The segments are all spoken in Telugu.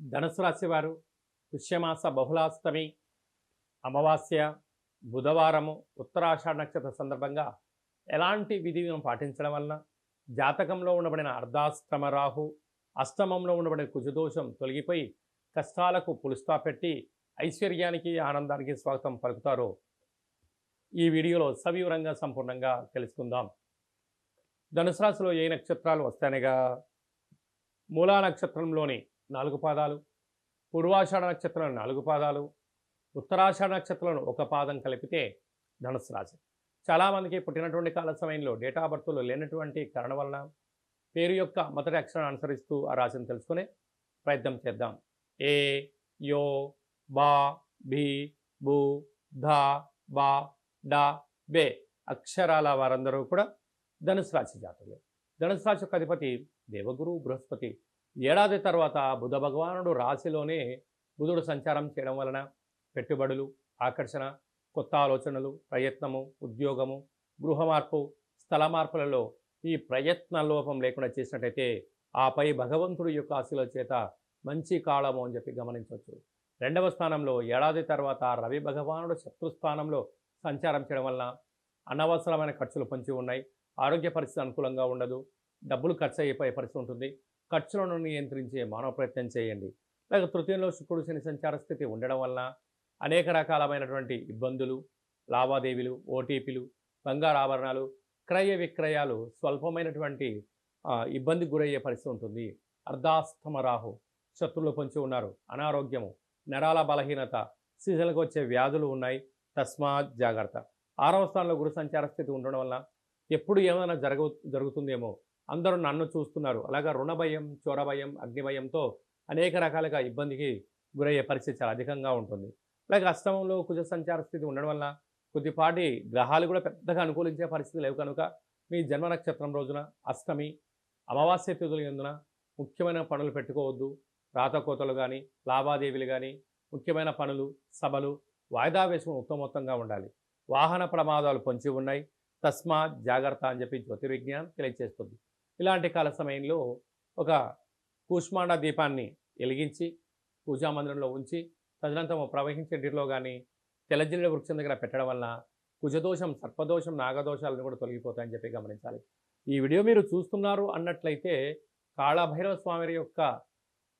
ధనుసు రాశివారు పుష్యమాస బహుళాష్టమి అమావాస్య బుధవారము ఉత్తరాషాఢ నక్షత్ర సందర్భంగా ఎలాంటి విధిని పాటించడం వలన జాతకంలో ఉండబడిన అర్ధాష్టమ రాహు అష్టమంలో ఉండబడిన కుజదోషం తొలగిపోయి కష్టాలకు పులుస్తా పెట్టి ఐశ్వర్యానికి ఆనందానికి స్వాగతం పలుకుతారో ఈ వీడియోలో సవివరంగా సంపూర్ణంగా తెలుసుకుందాం. ధనుసు రాశిలో ఏ నక్షత్రాలు వస్తాయనగా మూలా నక్షత్రంలోని నాలుగు పాదాలు. పూర్వాషాఢ నక్షత్రం నాలుగు పాదాలు. ఉత్తరాషాఢ నక్షత్రంలో ఒక పాదం కలిపితే ధనుసు రాశి. చాలామందికి పుట్టినటువంటి కాల సమయంలో డేటా బర్త్లు లేనటువంటి కారణం వలన పేరు యొక్క మొదటి అక్షరాన్ని అనుసరిస్తూ ఆ రాశిని తెలుసుకునే ప్రయత్నం చేద్దాం. ఏ యో బా భీ భూ ధా బా డా బే అక్షరాల వారందరూ కూడా ధనుసు రాశి జాతకులు. ధనుసు రాశి యొక్క అధిపతి దేవగురు బృహస్పతి ఏడాది తర్వాత బుధ భగవానుడు రాశిలోనే బుధుడు సంచారం చేయడం వలన పెట్టుబడులు ఆకర్షణ కొత్త ఆలోచనలు ప్రయత్నము ఉద్యోగము గృహ మార్పు స్థల మార్పులలో ఈ ప్రయత్న లోపం లేకుండా చేసినట్టయితే ఆపై భగవంతుడి యొక్క ఆశల చేత మంచి కాలము అని చెప్పి గమనించవచ్చు. రెండవ స్థానంలో ఏడాది తర్వాత రవి భగవానుడు శత్రుస్థానంలో సంచారం చేయడం వలన అనవసరమైన ఖర్చులు పొంచి ఉన్నాయి. ఆరోగ్య పరిస్థితి అనుకూలంగా ఉండదు. డబ్బులు ఖర్చు అయిపోయే పరిస్థితి ఉంటుంది. ఖర్చులను నియంత్రించే మానవ ప్రయత్నం చేయండి. లేక తృతీయంలో శుక్రుడు శని సంచార స్థితి ఉండడం వలన అనేక రకాలమైనటువంటి ఇబ్బందులు లావాదేవీలు ఓటీపీలు బంగారు ఆభరణాలు క్రయ విక్రయాలు స్వల్పమైనటువంటి ఇబ్బందికి గురయ్యే పరిస్థితి ఉంటుంది. అర్ధాస్తమ రాహు శత్రువులు పొంచి ఉన్నారు. అనారోగ్యము నరాల బలహీనత సీజన్లకు వచ్చే వ్యాధులు ఉన్నాయి. తస్మాత్ జాగ్రత్త. ఆరవ స్థానంలో గురు సంచార స్థితి ఉండడం వల్ల ఎప్పుడు ఏమైనా జరగ జరుగుతుందేమో అందరూ నన్ను చూస్తున్నారు. అలాగా రుణ భయం చోర భయం అగ్ని భయంతో అనేక రకాలుగా ఇబ్బందికి గురయ్యే పరిస్థితి చాలా అధికంగా ఉంటుంది. అలాగే అష్టమంలో కుజ సంచార స్థితి ఉండడం వల్ల కొద్దిపాటి గ్రహాలు కూడా పెద్దగా అనుకూలించే పరిస్థితి లేవు. కనుక మీ జన్మ నక్షత్రం రోజున అష్టమి అమావాస్య తిథులు ఎందున ముఖ్యమైన పనులు పెట్టుకోవద్దు. రాతకోతలు కానీ లావాదేవీలు కానీ ముఖ్యమైన పనులు సభలు వాయిదా వేసుకుని ఉత్తమోత్తంగా ఉండాలి. వాహన ప్రమాదాలు పొంచి ఉన్నాయి. తస్మాత్ జాగ్రత్త అని చెప్పి జ్యోతిర్విజ్ఞానం తెలియజేస్తుంది ఇలాంటి కాల సమయంలో ఒక కూష్మాండ దీపాన్ని వెలిగించి పూజా మందిరంలో ఉంచి తదనంతరం ప్రవహించే నీటిలో కానీ తెల్లజిల్లెడ వృక్షం దగ్గర పెట్టడం వలన కుజదోషం సర్పదోషం నాగదోషాలను కూడా తొలగిపోతాయని చెప్పి గమనించాలి. ఈ వీడియో మీరు చూస్తున్నారు అన్నట్లయితే కాళభైరవ స్వామి యొక్క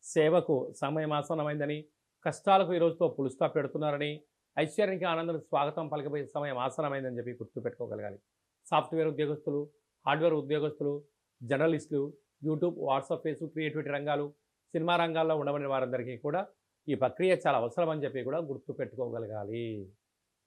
సేవకు సమయం ఆసనమైందని కష్టాలకు ఈ రోజుతో పులుస్తా పెడుతున్నారని ఐశ్వర్యానికి ఆనందం స్వాగతం పలకపోయే సమయం ఆసనమైందని చెప్పి గుర్తుపెట్టుకోగలగాలి. సాఫ్ట్వేర్ ఉద్యోగస్తులు హార్డ్వేర్ ఉద్యోగస్తులు జర్నలిస్టులు యూట్యూబ్ వాట్సాప్ ఫేస్బుక్ క్రియేటివిటీ రంగాలు సినిమా రంగాల్లో ఉండబడిన వారందరికీ కూడా ఈ ప్రక్రియ చాలా అవసరం అని చెప్పి కూడా గుర్తుపెట్టుకోగలగాలి.